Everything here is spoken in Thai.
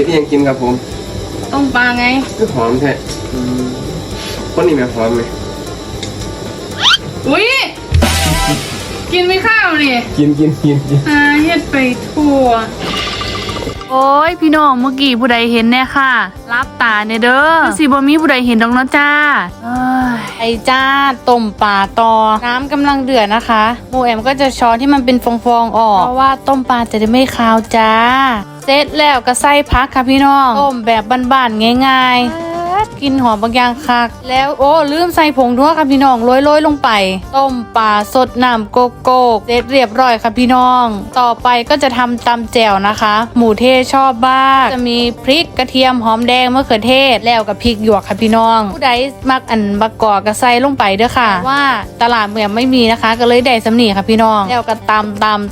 คิดยังกินครับผมต้มปลาไงคือหอมแท้อืมคนนี้แม่หอมไหมอุ้ยกินไม่ข้าวนี่กินกินกินกินอาเฮ็ดไปทั่ว โอ้ยพี่น้องเมื่อกี้ผู้ใดเห็นแน่ค่ะ รับตาเนี่ยเด้อคือสิบ่มีผู้ใดเห็นดอกเนาะจ้าเอ้ยไอ จ้าต้มปลาตอ น้ำกำลังเดือดนะคะโมแอมก็จะช้อนที่มันเป็นฟองๆออก เพราะว่าต้มปลาจะได้ไม่คาวจ้า เสร็จแล้วก็ใส่พักค่ะพี่น้อง ต้มแบบบ้านๆง่าย ๆ กินหอมบางอย่างคัก แล้วโอ้ลืมใส่ผงด้วยค่ะพี่น้องโรยๆลงไป ต้มปลาสดน้ำโกโก้เสร็จเรียบร้อยค่ะพี่น้อง ต่อไปก็จะทำตำแจ่วนะคะ หมูเทศชอบบ้ากจะมีพริกกระเทียมหอมแดงมะเขือเทศแล้วกับพริกหยวกค่ะพี่น้อง ผู้ใดมักอันบักอกกระใส่ลงไปเด้อค่ะ ว่าตลาดเมืองไม่มีนะคะ ก็เลยได้สำนีค่ะพี่น้องแล้วก็ตำตำ